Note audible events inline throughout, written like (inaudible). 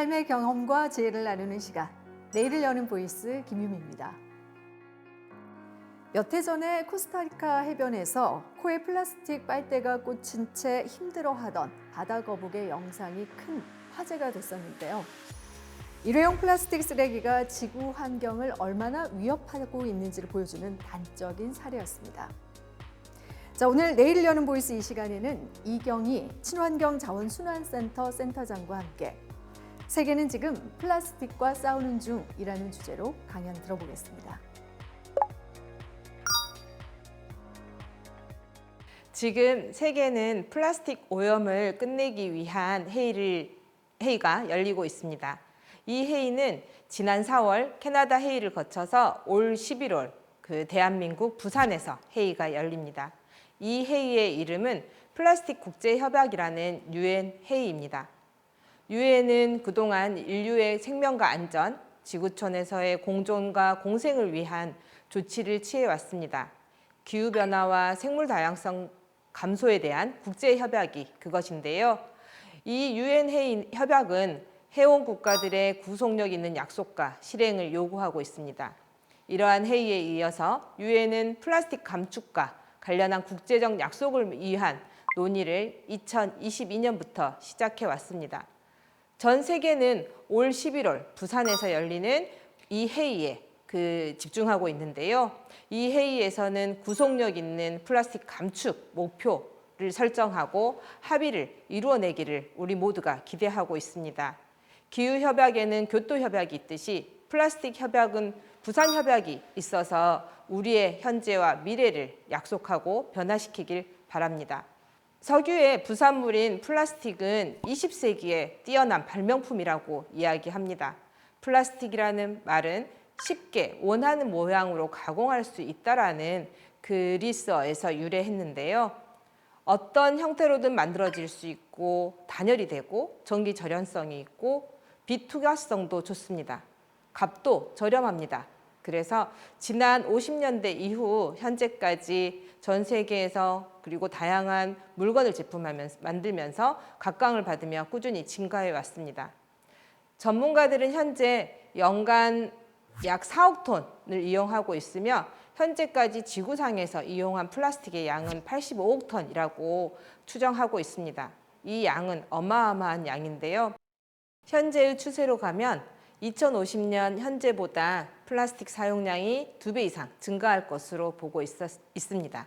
삶의 경험과 지혜를 나누는 시간. 내일을 여는 보이스 김유미입니다. 몇 해 전에 코스타리카 해변에서 코에 플라스틱 빨대가 꽂힌 채 힘들어하던 바다 거북의 영상이 큰 화제가 됐었는데요. 일회용 플라스틱 쓰레기가 지구 환경을 얼마나 위협하고 있는지를 보여주는 단적인 사례였습니다. 자, 오늘 내일을 여는 보이스 이 시간에는 이경희 친환경 자원순환센터 센터장과 함께 세계는 지금 플라스틱과 싸우는 중이라는 주제로 강연 들어보겠습니다. 지금 세계는 플라스틱 오염을 끝내기 위한 회의를, 회의가 열리고 있습니다. 이 회의는 지난 4월 캐나다 회의를 거쳐서 올 11월 그 대한민국 부산에서 회의가 열립니다. 이 회의의 이름은 플라스틱 국제협약이라는 유엔 회의입니다. 유엔은 그동안 인류의 생명과 안전, 지구촌에서의 공존과 공생을 위한 조치를 취해왔습니다. 기후변화와 생물 다양성 감소에 대한 국제 협약이 그것인데요. 이 유엔 협약은 회원 국가들의 구속력 있는 약속과 실행을 요구하고 있습니다. 이러한 회의에 이어서 유엔은 플라스틱 감축과 관련한 국제적 약속을 위한 논의를 2022년부터 시작해 왔습니다. 전 세계는 올 11월 부산에서 열리는 이 회의에 그 집중하고 있는데요. 이 회의에서는 구속력 있는 플라스틱 감축 목표를 설정하고 합의를 이루어내기를 우리 모두가 기대하고 있습니다. 기후 협약에는 교토 협약이 있듯이 플라스틱 협약은 부산 협약이 있어서 우리의 현재와 미래를 약속하고 변화시키길 바랍니다. 석유의 부산물인 플라스틱은 20세기에 뛰어난 발명품이라고 이야기합니다. 플라스틱이라는 말은 쉽게 원하는 모양으로 가공할 수 있다라는 그리스어에서 유래했는데요. 어떤 형태로든 만들어질 수 있고 단열이 되고 전기 절연성이 있고 비투과성도 좋습니다. 값도 저렴합니다. 그래서 지난 50년대 이후 현재까지 전 세계에서 그리고 다양한 물건을 제품하면서 만들면서 각광을 받으며 꾸준히 증가해 왔습니다. 전문가들은 현재 연간 약 4억 톤을 이용하고 있으며 현재까지 지구상에서 이용한 플라스틱의 양은 85억 톤이라고 추정하고 있습니다. 이 양은 어마어마한 양인데요. 현재의 추세로 가면 2050년 현재보다 플라스틱 사용량이 두 배 이상 증가할 것으로 보고 있었, 있습니다.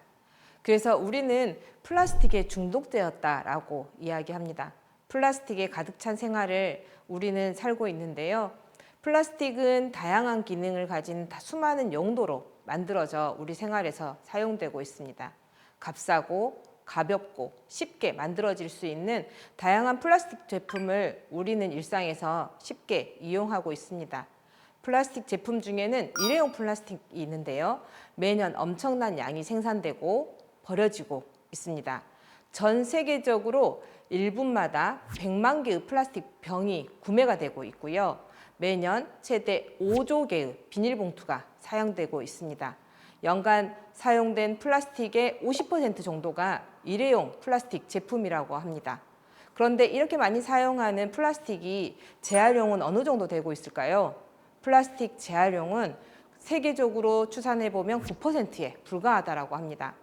그래서 우리는 플라스틱에 중독되었다라고 이야기합니다. 플라스틱에 가득 찬 생활을 우리는 살고 있는데요. 플라스틱은 다양한 기능을 가진 수많은 용도로 만들어져 우리 생활에서 사용되고 있습니다. 값싸고 가볍고 쉽게 만들어질 수 있는 다양한 플라스틱 제품을 우리는 일상에서 쉽게 이용하고 있습니다. 플라스틱 제품 중에는 일회용 플라스틱이 있는데요. 매년 엄청난 양이 생산되고 버려지고 있습니다. 전 세계적으로 1분마다 100만 개의 플라스틱 병이 구매가 되고 있고요. 매년 최대 5조 개의 비닐봉투가 사용되고 있습니다. 연간 사용된 플라스틱의 50% 정도가 일회용 플라스틱 제품이라고 합니다. 그런데 이렇게 많이 사용하는 플라스틱이 재활용은 어느 정도 되고 있을까요? 플라스틱 재활용은 세계적으로 추산해 보면 9%에 불과하다라고 합니다.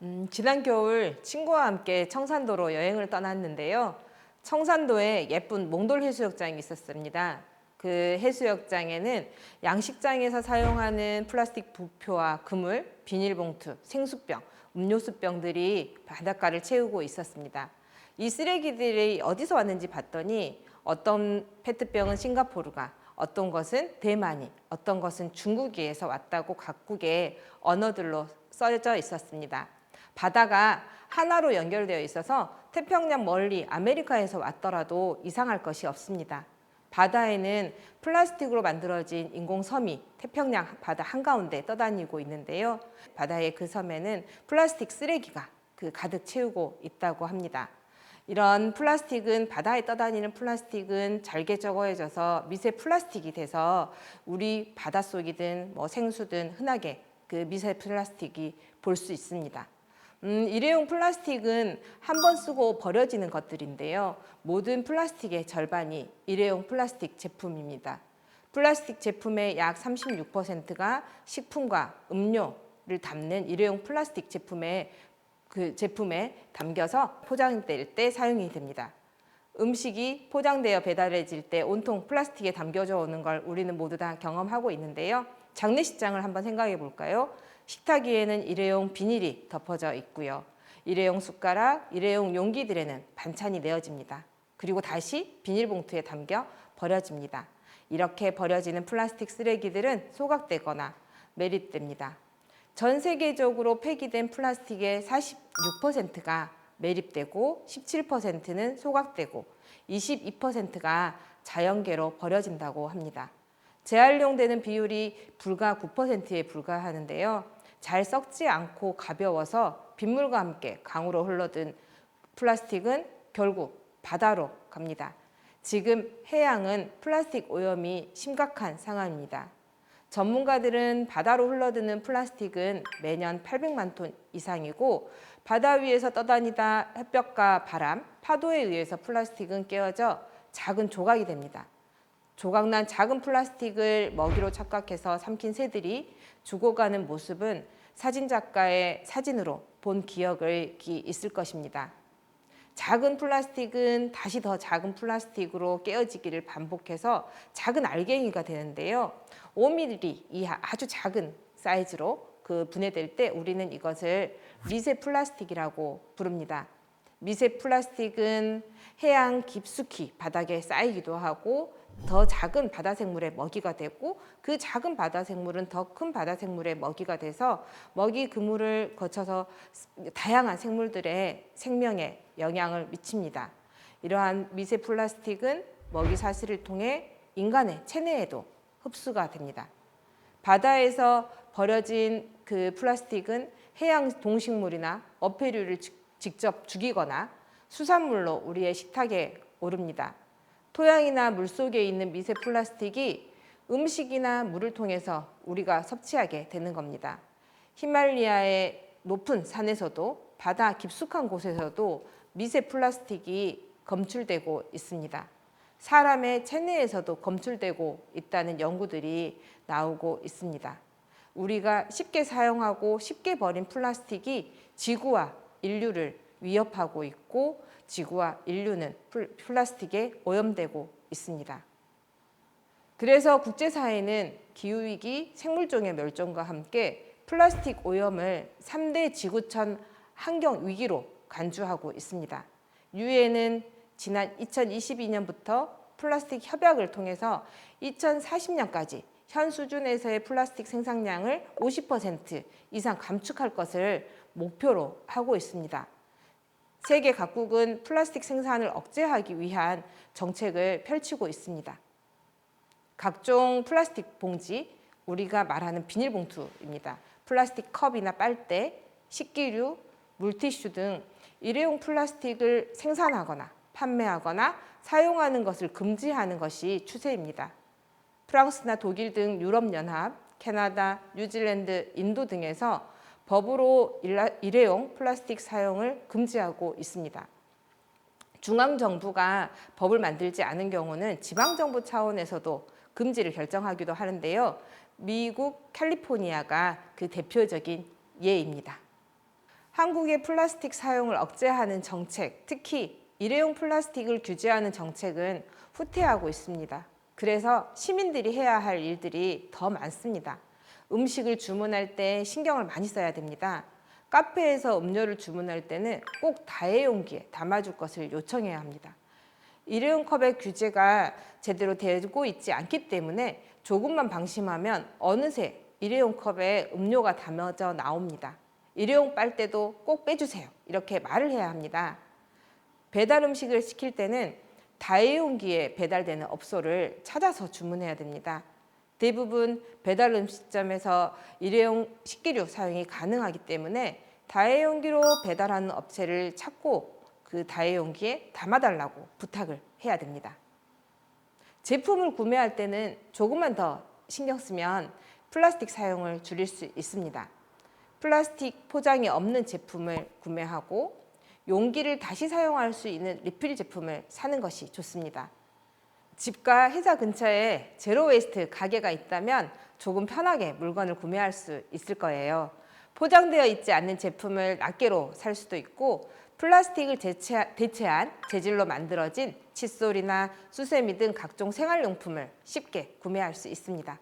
음, 지난 겨울 친구와 함께 청산도로 여행을 떠났는데요. 청산도에 예쁜 몽돌 해수욕장이 있었습니다. 그 해수욕장에는 양식장에서 사용하는 플라스틱 부표와 그물, 비닐봉투, 생수병, 음료수병들이 바닷가를 채우고 있었습니다. 이 쓰레기들이 어디서 왔는지 봤더니 어떤 페트병은 싱가포르가, 어떤 것은 대만이, 어떤 것은 중국에서 왔다고 각국의 언어들로 써져 있었습니다. 바다가 하나로 연결되어 있어서 태평양 멀리 아메리카에서 왔더라도 이상할 것이 없습니다. 바다에는 플라스틱으로 만들어진 인공섬이 태평양 바다 한가운데 떠다니고 있는데요. 바다의 그 섬에는 플라스틱 쓰레기가 그 가득 채우고 있다고 합니다. 이런 플라스틱은 바다에 떠다니는 플라스틱은 잘게 저거해져서 미세 플라스틱이 돼서 우리 바닷속이든 뭐 생수든 흔하게 그 미세 플라스틱이 볼 수 있습니다. 음, 일회용 플라스틱은 한 번 쓰고 버려지는 것들인데요. 모든 플라스틱의 절반이 일회용 플라스틱 제품입니다. 플라스틱 제품의 약 36%가 식품과 음료를 담는 일회용 플라스틱 제품에 그 제품에 담겨서 포장될 때 사용이 됩니다. 음식이 포장되어 배달해질 때 온통 플라스틱에 담겨져 오는 걸 우리는 모두 다 경험하고 있는데요. 장례식장을 한번 생각해 볼까요? 식탁 위에는 일회용 비닐이 덮어져 있고요. 일회용 숟가락, 일회용 용기들에는 반찬이 내어집니다. 그리고 다시 비닐봉투에 담겨 버려집니다. 이렇게 버려지는 플라스틱 쓰레기들은 소각되거나 매립됩니다. 전 세계적으로 폐기된 플라스틱의 46%가 매립되고 17%는 소각되고 22%가 자연계로 버려진다고 합니다. 재활용되는 비율이 불과 9%에 불과하는데요. 잘 썩지 않고 가벼워서 빗물과 함께 강으로 흘러든 플라스틱은 결국 바다로 갑니다. 지금 해양은 플라스틱 오염이 심각한 상황입니다. 전문가들은 바다로 흘러드는 플라스틱은 매년 800만 톤 이상이고 바다 위에서 떠다니다 햇볕과 바람, 파도에 의해서 플라스틱은 깨어져 작은 조각이 됩니다. 조각난 작은 플라스틱을 먹이로 착각해서 삼킨 새들이 죽어가는 모습은 사진 작가의 사진으로 본 기억이 있을 것입니다. 작은 플라스틱은 다시 더 작은 플라스틱으로 깨어지기를 반복해서 작은 알갱이가 되는데요. 5mm 이하 아주 작은 사이즈로 그 분해될 때 우리는 이것을 미세 플라스틱이라고 부릅니다. 미세 플라스틱은 해양 깊숙이 바닥에 쌓이기도 하고 더 작은 바다 생물의 먹이가 되고 그 작은 바다 생물은 더 큰 바다 생물의 먹이가 돼서 먹이 그물을 거쳐서 다양한 생물들의 생명에 영향을 미칩니다. 이러한 미세 플라스틱은 먹이 사슬을 통해 인간의 체내에도 흡수가 됩니다. 바다에서 버려진 그 플라스틱은 해양 동식물이나 어패류를 직- 직접 죽이거나 수산물로 우리의 식탁에 오릅니다. 토양이나 물 속에 있는 미세 플라스틱이 음식이나 물을 통해서 우리가 섭취하게 되는 겁니다. 히말리아의 높은 산에서도 바다 깊숙한 곳에서도 미세 플라스틱이 검출되고 있습니다. 사람의 체내에서도 검출되고 있다는 연구들이 나오고 있습니다. 우리가 쉽게 사용하고 쉽게 버린 플라스틱이 지구와 인류를 위협하고 있고 지구와 인류는 플- 플라스틱에 오염되고 있습니다. 그래서 국제사회는 기후위기, 생물종의 멸종과 함께 플라스틱 오염을 3대 지구촌 환경위기로 간주하고 있습니다. 유엔은 지난 2022년부터 플라스틱 협약을 통해서 2040년까지 현 수준에서의 플라스틱 생산량을 50% 이상 감축할 것을 목표로 하고 있습니다. 세계 각국은 플라스틱 생산을 억제하기 위한 정책을 펼치고 있습니다. 각종 플라스틱 봉지, 우리가 말하는 비닐봉투입니다. 플라스틱 컵이나 빨대, 식기류, 물티슈 등 일회용 플라스틱을 생산하거나 판매하거나 사용하는 것을 금지하는 것이 추세입니다. 프랑스나 독일 등 유럽연합, 캐나다, 뉴질랜드, 인도 등에서 법으로 일회용 플라스틱 사용을 금지하고 있습니다. 중앙 정부가 법을 만들지 않은 경우는 지방 정부 차원에서도 금지를 결정하기도 하는데요. 미국 캘리포니아가 그 대표적인 예입니다. 한국의 플라스틱 사용을 억제하는 정책, 특히 일회용 플라스틱을 규제하는 정책은 후퇴하고 있습니다. 그래서 시민들이 해야 할 일들이 더 많습니다. 음식을 주문할 때 신경을 많이 써야 됩니다. 카페에서 음료를 주문할 때는 꼭 다회용기에 담아줄 것을 요청해야 합니다. 일회용 컵의 규제가 제대로 되고 있지 않기 때문에 조금만 방심하면 어느새 일회용 컵에 음료가 담아져 나옵니다. 일회용 빨대도 꼭 빼주세요. 이렇게 말을 해야 합니다. 배달 음식을 시킬 때는 다회용기에 배달되는 업소를 찾아서 주문해야 됩니다. 대부분 배달 음식점에서 일회용 식기류 사용이 가능하기 때문에 다회용기로 배달하는 업체를 찾고 그 다회용기에 담아달라고 부탁을 해야 됩니다. 제품을 구매할 때는 조금만 더 신경 쓰면 플라스틱 사용을 줄일 수 있습니다. 플라스틱 포장이 없는 제품을 구매하고 용기를 다시 사용할 수 있는 리필 제품을 사는 것이 좋습니다. 집과 회사 근처에 제로 웨이스트 가게가 있다면 조금 편하게 물건을 구매할 수 있을 거예요. 포장되어 있지 않는 제품을 낱개로 살 수도 있고 플라스틱을 대체, 대체한 재질로 만들어진 칫솔이나 수세미 등 각종 생활용품을 쉽게 구매할 수 있습니다.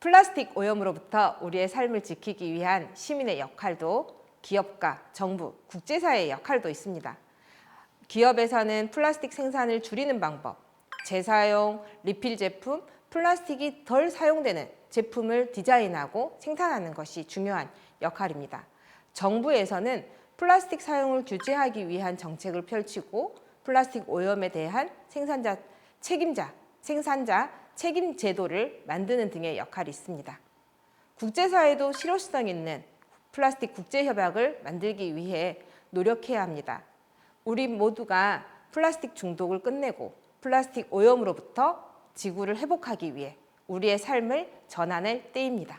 플라스틱 오염으로부터 우리의 삶을 지키기 위한 시민의 역할도 기업과 정부, 국제사회의 역할도 있습니다. 기업에서는 플라스틱 생산을 줄이는 방법, 재사용, 리필 제품, 플라스틱이 덜 사용되는 제품을 디자인하고 생산하는 것이 중요한 역할입니다. 정부에서는 플라스틱 사용을 규제하기 위한 정책을 펼치고 플라스틱 오염에 대한 생산자 책임자, 생산자 책임 제도를 만드는 등의 역할이 있습니다. 국제사회도 실효성 있는 플라스틱 국제협약을 만들기 위해 노력해야 합니다. 우리 모두가 플라스틱 중독을 끝내고 플라스틱 오염으로부터 지구를 회복하기 위해 우리의 삶을 전환할 때입니다.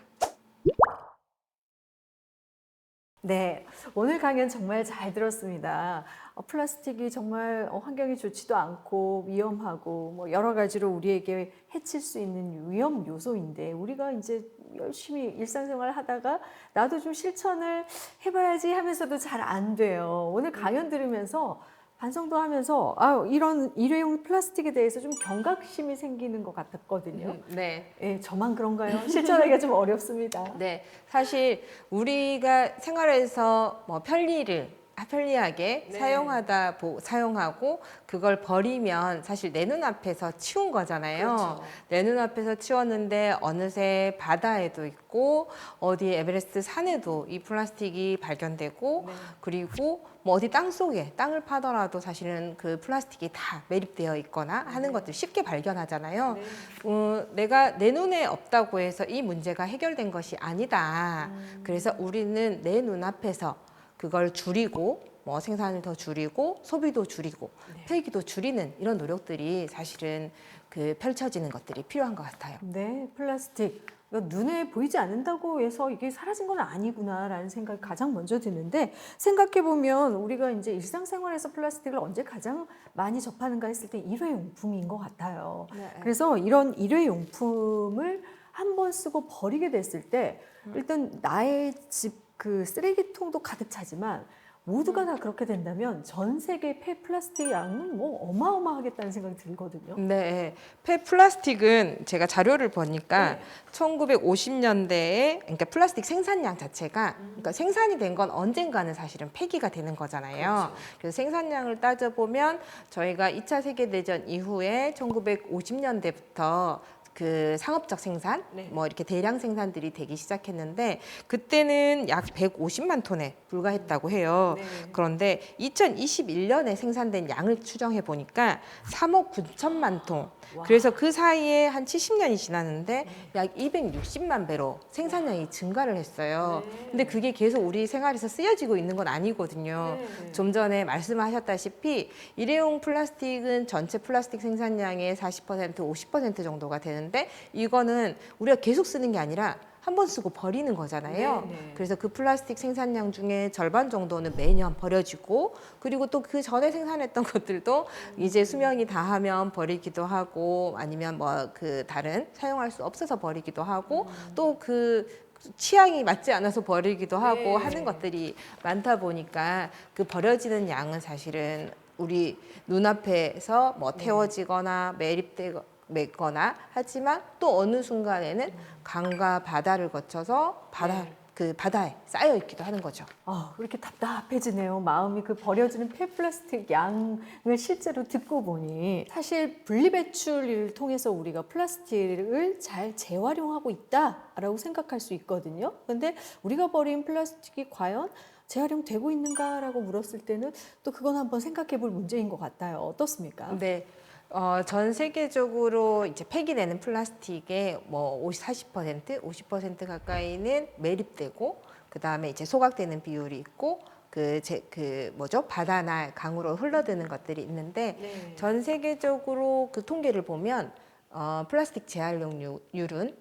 네, 오늘 강연 정말 잘 들었습니다. 어, 플라스틱이 정말 어, 환경에 좋지도 않고 위험하고 뭐 여러 가지로 우리에게 해칠 수 있는 위험 요소인데 우리가 이제 열심히 일상생활 하다가 나도 좀 실천을 해봐야지 하면서도 잘 안 돼요. 오늘 강연 들으면서 반성도 하면서 아, 이런 일회용 플라스틱에 대해서 좀 경각심이 생기는 것 같았거든요. 네. 예, 저만 그런가요? 실천하기가 좀 어렵습니다. (laughs) 네, 사실 우리가 생활에서 뭐 편리를 아, 편리하게 네. 사용하다 보, 사용하고 그걸 버리면 사실 내 눈앞에서 치운 거잖아요. 그렇죠. 내 눈앞에서 치웠는데 어느새 바다에도 있고 어디 에베레스트 산에도 이 플라스틱이 발견되고 네. 그리고 뭐 어디 땅 속에 땅을 파더라도 사실은 그 플라스틱이 다 매립되어 있거나 하는 것들 쉽게 발견하잖아요. 네. 어, 내가 내 눈에 없다고 해서 이 문제가 해결된 것이 아니다. 음. 그래서 우리는 내 눈앞에서 그걸 줄이고 뭐 생산을 더 줄이고 소비도 줄이고 네. 폐기도 줄이는 이런 노력들이 사실은 그 펼쳐지는 것들이 필요한 것 같아요. 네, 플라스틱. 눈에 보이지 않는다고 해서 이게 사라진 건 아니구나라는 생각이 가장 먼저 드는데 생각해 보면 우리가 이제 일상생활에서 플라스틱을 언제 가장 많이 접하는가 했을 때 일회용품인 것 같아요. 그래서 이런 일회용품을 한 번 쓰고 버리게 됐을 때 일단 나의 집 그 쓰레기통도 가득 차지만 모두가 다 그렇게 된다면 전 세계 폐 플라스틱 양은 뭐 어마어마하겠다는 생각이 들거든요. 네, 폐 플라스틱은 제가 자료를 보니까 네. 1950년대에 그러니까 플라스틱 생산량 자체가 음. 그러니까 생산이 된 건 언젠가는 사실은 폐기가 되는 거잖아요. 그래서 생산량을 따져 보면 저희가 2차 세계 대전 이후에 1950년대부터 그 상업적 생산, 네. 뭐 이렇게 대량 생산들이 되기 시작했는데 그때는 약 150만 톤에 불과했다고 해요. 네. 그런데 2021년에 생산된 양을 추정해 보니까 3억 9천만 톤. 와. 그래서 그 사이에 한 70년이 지났는데 약 260만 배로 생산량이 증가를 했어요. 네. 근데 그게 계속 우리 생활에서 쓰여지고 있는 건 아니거든요. 네. 좀 전에 말씀하셨다시피 일회용 플라스틱은 전체 플라스틱 생산량의 40% 50% 정도가 되는 데 이거는 우리가 계속 쓰는 게 아니라 한 번 쓰고 버리는 거잖아요. 네, 네. 그래서 그 플라스틱 생산량 중에 절반 정도는 매년 버려지고 그리고 또 그 전에 생산했던 (laughs) 것들도 이제 수명이 다하면 버리기도 하고 아니면 뭐 그 다른 사용할 수 없어서 버리기도 하고 또그 취향이 맞지 않아서 버리기도 하고 네. 하는 것들이 많다 보니까 그 버려지는 양은 사실은 우리 눈앞에서 뭐 태워지거나 매립되고 맺거나 하지만 또 어느 순간에는 강과 바다를 거쳐서 바다 네. 그 바다에 쌓여 있기도 하는 거죠. 아, 그렇게 답답해지네요. 마음이 그 버려지는 폐플라스틱 양을 실제로 듣고 보니 사실 분리배출을 통해서 우리가 플라스틱을 잘 재활용하고 있다라고 생각할 수 있거든요. 근데 우리가 버린 플라스틱이 과연 재활용되고 있는가라고 물었을 때는 또 그건 한번 생각해 볼 문제인 것 같아요. 어떻습니까? 네. 어, 전 세계적으로 이제 폐기되는 플라스틱의 뭐 50, 40%, 50% 가까이는 매립되고 그 다음에 이제 소각되는 비율이 있고 그 제 그 뭐죠 바다나 강으로 흘러드는 것들이 있는데 네. 전 세계적으로 그 통계를 보면 어, 플라스틱 재활용률은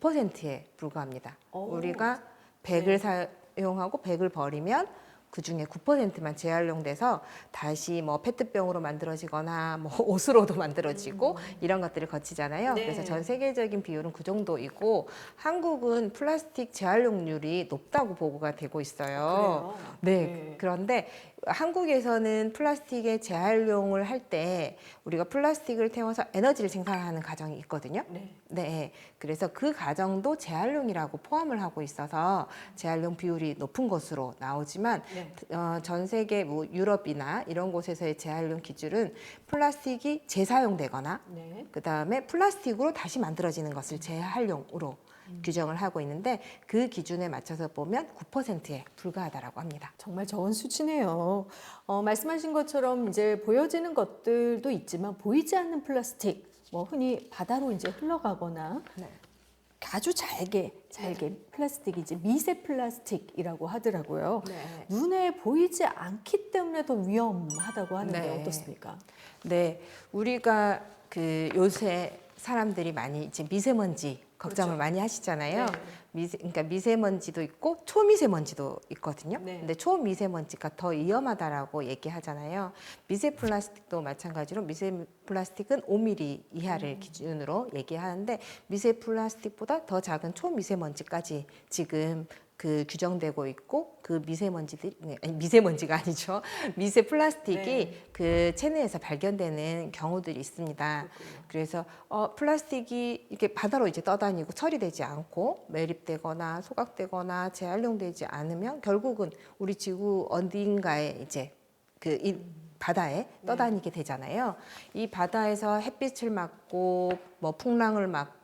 9%에 불과합니다. 오. 우리가 100을 사 재활용하고 100을 버리면 그 중에 9%만 재활용돼서 다시 뭐 페트병으로 만들어지거나 뭐 (laughs) 옷으로도 만들어지고 이런 것들을 거치잖아요. 네. 그래서 전 세계적인 비율은 그 정도이고 한국은 플라스틱 재활용률이 높다고 보고가 되고 있어요. 네. 그런데 한국에서는 플라스틱의 재활용을 할 때 우리가 플라스틱을 태워서 에너지를 생산하는 과정이 있거든요. 네. 네. 그래서 그 과정도 재활용이라고 포함을 하고 있어서 재활용 비율이 높은 것으로 나오지만 네. 어, 전 세계 뭐 유럽이나 이런 곳에서의 재활용 기준은 플라스틱이 재사용되거나 네. 그 다음에 플라스틱으로 다시 만들어지는 것을 재활용으로 규정을 하고 있는데 그 기준에 맞춰서 보면 9%에 불과하다라고 합니다. 정말 적은 수치네요. 어, 말씀하신 것처럼 이제 보여지는 것들도 있지만 보이지 않는 플라스틱, 뭐 흔히 바다로 이제 흘러가거나 네. 아주 잘게 잘게 플라스틱이 이제 미세 플라스틱이라고 하더라고요. 눈에 보이지 않기 때문에 더 위험하다고 하는데 네. 어떻습니까? 네, 우리가 그 요새 사람들이 많이 이제 미세먼지 걱정을 그렇죠. 많이 하시잖아요. 네. 미세, 그러니까 미세먼지도 있고 초미세먼지도 있거든요. 네. 근데 초미세먼지가 더 위험하다라고 얘기하잖아요. 미세 플라스틱도 마찬가지로 미세 플라스틱은 5mm 이하를 기준으로 얘기하는데 미세 플라스틱보다 더 작은 초미세먼지까지 지금 그 규정되고 있고 그 미세먼지들이 네, 아니, 미세먼지가 아니죠 (laughs) 미세 플라스틱이 네. 그 체내에서 발견되는 경우들이 있습니다. 그래서 어, 플라스틱이 이렇게 바다로 이제 떠다니고 처리되지 않고 매립되거나 소각되거나 재활용되지 않으면 결국은 우리 지구 어딘가에 이제 그 이 바다에 떠다니게 되잖아요. 이 바다에서 햇빛을 맞고 뭐 풍랑을 맞고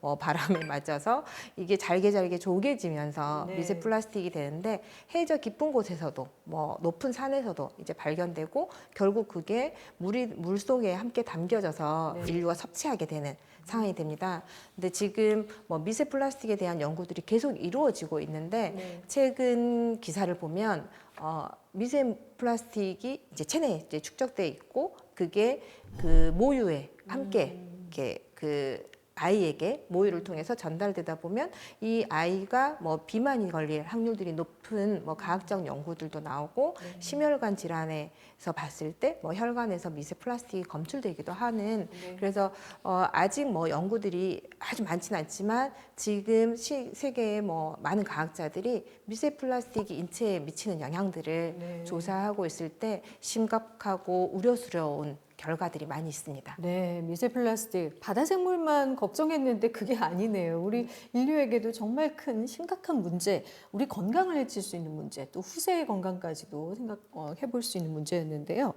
뭐 바람에 (laughs) 맞아서 이게 잘게 잘게 조개지면서 네. 미세 플라스틱이 되는데 해저 깊은 곳에서도 뭐 높은 산에서도 이제 발견되고 결국 그게 물이 물 속에 함께 담겨져서 네. 인류가 섭취하게 되는 상황이 됩니다. 근데 지금 뭐 미세 플라스틱에 대한 연구들이 계속 이루어지고 있는데 네. 최근 기사를 보면 어, 미세 플라스틱이 이제 체내에 이제 축적돼 있고 그게 그 모유에 함께 이렇게 그 아이에게 모유를 통해서 전달되다 보면 이 아이가 뭐 비만이 걸릴 확률들이 높은 뭐 과학적 연구들도 나오고 심혈관 질환에서 봤을 때 뭐 혈관에서 미세 플라스틱이 검출되기도 하는 네. 그래서 어, 아직 뭐 연구들이 아주 많지는 않지만 지금 시, 세계의 뭐 많은 과학자들이 미세 플라스틱이 인체에 미치는 영향들을 네. 조사하고 있을 때 심각하고 우려스러운 결과들이 많이 있습니다. 네, 미세 플라스틱 바다 생물만 걱정했는데 그게 아니네요. 우리 인류에게도 정말 큰 심각한 문제, 우리 건강을 해칠 수 있는 문제, 또 후세의 건강까지도 생각해 볼 수 있는 문제였는데요.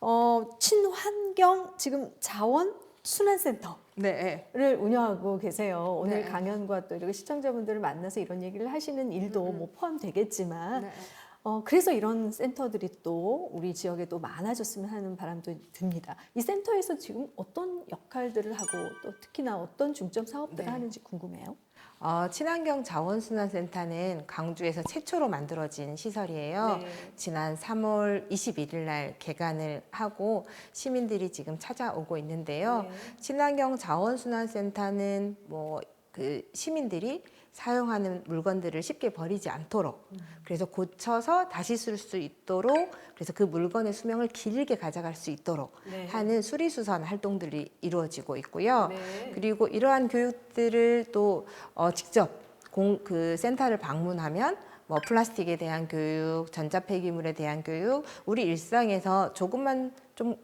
어, 친환경 지금 자원 순환센터. 네. 를 운영하고 계세요. 오늘 네. 강연과 또 이렇게 시청자분들을 만나서 이런 얘기를 하시는 일도 음. 뭐 포함되겠지만 네. 어, 그래서 이런 센터들이 또 우리 지역에 또 많아졌으면 하는 바람도 듭니다. 이 센터에서 지금 어떤 역할들을 하고 또 특히나 어떤 중점 사업들을 네. 하는지 궁금해요. 어, 친환경 자원순환센터는 광주에서 최초로 만들어진 시설이에요. 네. 지난 3월 21일 날 개관을 하고 시민들이 지금 찾아오고 있는데요. 네. 친환경 자원순환센터는 뭐 그 시민들이 사용하는 물건들을 쉽게 버리지 않도록 그래서 고쳐서 다시 쓸 수 있도록 그래서 그 물건의 수명을 길게 가져갈 수 있도록 네. 하는 수리수선 활동들이 이루어지고 있고요. 네. 그리고 이러한 교육들을 또 어, 직접 공, 그 센터를 방문하면 뭐 플라스틱에 대한 교육, 전자 폐기물에 대한 교육, 우리 일상에서 조금만 좀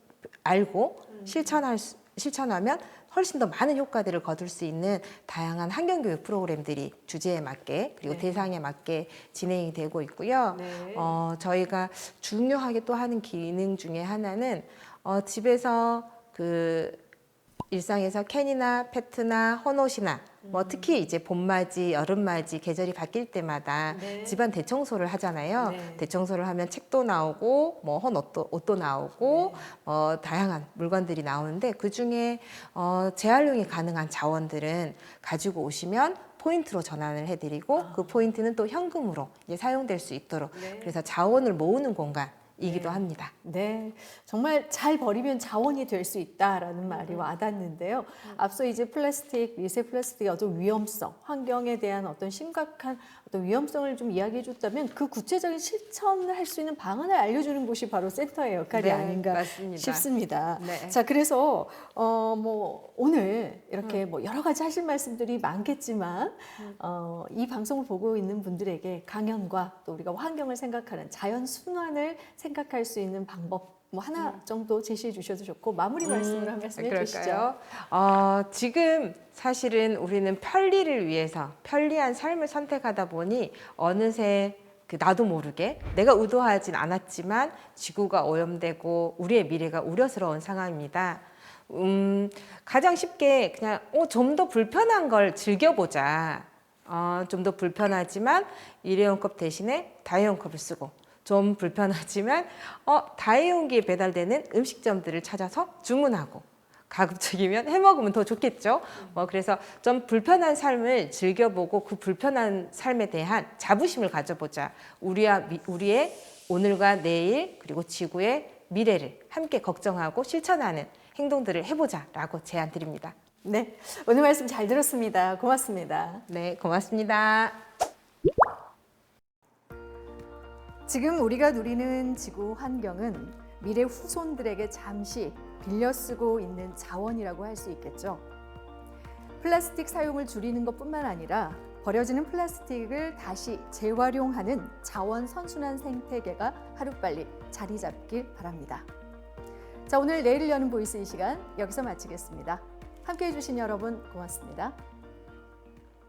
알고 실천할 수, 실천하면 훨씬 더 많은 효과들을 거둘 수 있는 다양한 환경 교육 프로그램들이 주제에 맞게 그리고 네. 대상에 맞게 진행이 되고 있고요. 네. 어, 저희가 중요하게 또 하는 기능 중에 하나는 어, 집에서 그 일상에서 캔이나 페트나 헌옷이나 뭐 음. 특히 이제 봄맞이, 여름맞이 계절이 바뀔 때마다 네. 집안 대청소를 하잖아요. 네. 대청소를 하면 책도 나오고 뭐 헌 옷도 옷도 나오고 네. 어, 다양한 물건들이 나오는데 그 중에 어, 재활용이 가능한 자원들은 가지고 오시면 포인트로 전환을 해드리고 그 포인트는 또 현금으로 이제 사용될 수 있도록 아. 네. 그래서 자원을 모으는 공간. 이기도 합니다. 네, 정말 잘 버리면 자원이 될 수 있다라는 말이 음. 와닿는데요. 앞서 이제 플라스틱, 미세 플라스틱의 어떤 위험성, 환경에 대한 어떤 심각한 어떤 위험성을 좀 이야기해 줬다면 그 구체적인 실천을 할수 있는 방안을 알려주는 곳이 바로 센터의 역할이 네, 아닌가 맞습니다. 싶습니다. 네. 자, 그래서 어 뭐 오늘 이렇게 음. 뭐 여러 가지 하실 말씀들이 많겠지만 어, 이 방송을 보고 있는 분들에게 강연과 또 우리가 환경을 생각하는 자연 순환을 생각할 수 있는 방법 뭐 하나 정도 제시해 주셔도 좋고 마무리 말씀으로 한 말씀 해주시죠. 음. 어, 지금 사실은 우리는 편리를 위해서 편리한 삶을 선택하다 보니 어느새 그 나도 모르게 내가 의도하진 않았지만 지구가 오염되고 우리의 미래가 우려스러운 상황입니다. 음, 가장 쉽게 그냥 어, 좀 더 불편한 걸 즐겨보자. 어, 좀 더 불편하지만 일회용 컵 대신에 다이용 컵을 쓰고 좀 불편하지만 어, 다이용기에 배달되는 음식점들을 찾아서 주문하고 가급적이면 해 먹으면 더 좋겠죠. 뭐 그래서 좀 불편한 삶을 즐겨보고 그 불편한 삶에 대한 자부심을 가져보자. 우리와 미- 우리의 오늘과 내일 그리고 지구의 미래를 함께 걱정하고 실천하는 행동들을 해보자라고 제안 드립니다. 네, 오늘 말씀 잘 들었습니다. 고맙습니다. 네, 고맙습니다. 지금 우리가 누리는 지구 환경은 미래 후손들에게 잠시 빌려 쓰고 있는 자원이라고 할 수 있겠죠. 플라스틱 사용을 줄이는 것뿐만 아니라 버려지는 플라스틱을 다시 재활용하는 자원 선순환 생태계가 하루빨리 자리 잡길 바랍니다. 자, 오늘 내일을 여는 보이스 이 시간 여기서 마치겠습니다. 함께 해주신 여러분 고맙습니다.